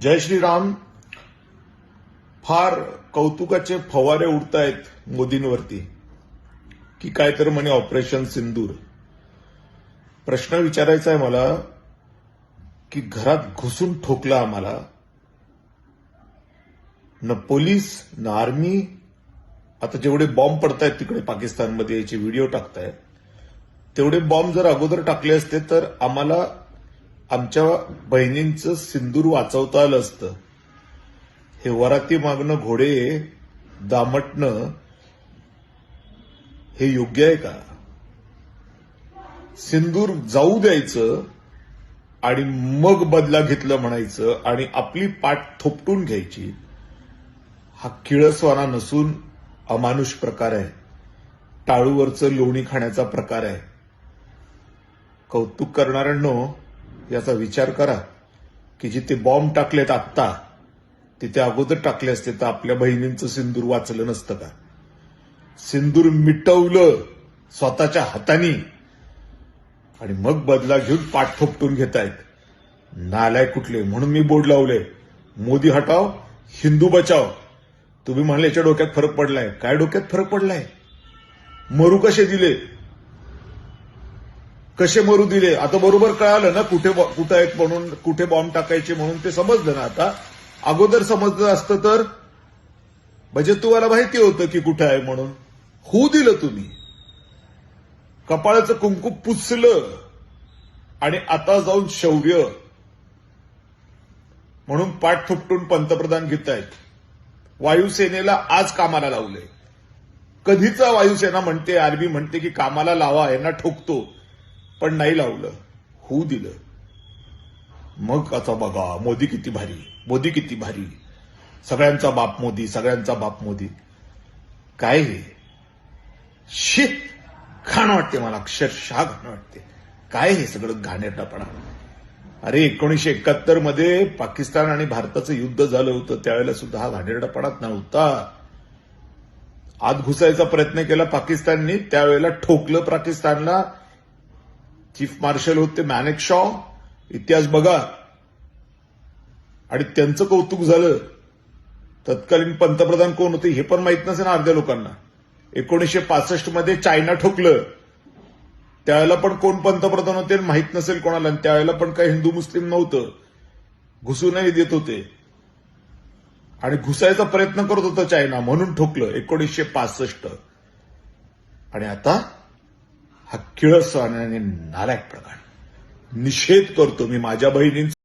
जय श्रीराम. फार कौतुकाचे फवारे उडतायत मोदींवरती. की काय तर म्हणे ऑपरेशन सिंदूर. प्रश्न विचारायचा आहे मला की घरात घुसून ठोकला आम्हाला. न पोलीस न आर्मी आता जेवढे बॉम्ब पडतायत तिकडे पाकिस्तानमध्ये याचे व्हिडिओ टाकतायत तेवढे बॉम्ब जर अगोदर टाकले असते तर आम्हाला आमच्या बहिणींचं सिंदूर वाचवता आलं असतं. हे वराती मागणं घोडे दामटणं हे योग्य आहे का? सिंदूर जाऊ द्यायचं आणि मग बदला घेतलं म्हणायचं आणि आपली पाठ थोपटून घ्यायची हा किळसवाना नसून अमानुष प्रकार आहे. टाळूवरचं लोणी खाण्याचा प्रकार आहे. कौतुक करणाऱ्यांनो याचा विचार करा की जिथे बॉम्ब टाकलेत आत्ता तिथे अगोदर टाकले असते तर आपल्या बहिणींचं सिंदूर वाचलं नसतं का? सिंदूर मिटवलं स्वतःच्या हाताने आणि मग बदला घेऊन पाठ थोपटून घेतायत. नालाय कुठले? म्हणून मी बोर्ड लावले. मोदी हटाव हिंदू बचाव तुम्ही म्हणले याच्या डोक्यात फरक पडलाय. काय डोक्यात फरक पडलाय? मरू कसे दिले. कसे मरू दिले? आता बरोबर कळालं ना कुठे कुठं आहेत म्हणून कुठे बॉम्ब टाकायचे म्हणून ते समजलं ना आता. अगोदर समजलं असतं तर म्हणजे तुम्हाला माहिती होतं की कुठे आहे म्हणून. होऊ दिलं तुम्ही. कपाळाचं कुंकू पुसलं. आणि आता जाऊन शौर्य. म्हणून पाठ थुपटून पंतप्रधान घेत आहेत वायुसेनेला आज कामाला लावले कधीचा वायुसेना म्हणते आर्मी म्हणते की कामाला लावा यांना ठोकतो. पण नाही लावलं. होऊ दिलं. मग आता बघा मोदी किती भारी. मोदी किती भारी. सगळ्यांचा बाप मोदी सगळ्यांचा बाप मोदी. काय हे? शी घाण वाटते मला अक्षरशः घाण वाटते. काय हे सगळं घाणेरडापणा? अरे एकोणीशे एकाहत्तरमध्ये पाकिस्तान आणि भारताचं युद्ध झालं होतं. त्यावेळेला सुद्धा हा घाणेरडापणाच नव्हता. आत घुसायचा प्रयत्न केला पाकिस्ताननी. त्यावेळेला ठोकलं पाकिस्तानला. चीफ मार्शल होते मॅनेक शॉ इतिहास बघा. आणि त्यांचं कौतुक झालं. तत्कालीन पंतप्रधान कोण होते हे पण माहीत नसेल अर्ध्या लोकांना. एकोणीशे पासष्टमध्ये चायना ठोकलं. त्यावेळेला पण कोण पंतप्रधान होते माहीत नसेल कोणाला. आणि त्यावेळेला पण काही हिंदू मुस्लिम नव्हतं. घुसूनही देत होते. आणि घुसायचा प्रयत्न करत होता चायना म्हणून ठोकलं एकोणीसशे पासष्ट. आणि आता हा किळस आणि नालायक प्रकार. निषेध करतो मी माझ्या बहिणींचा.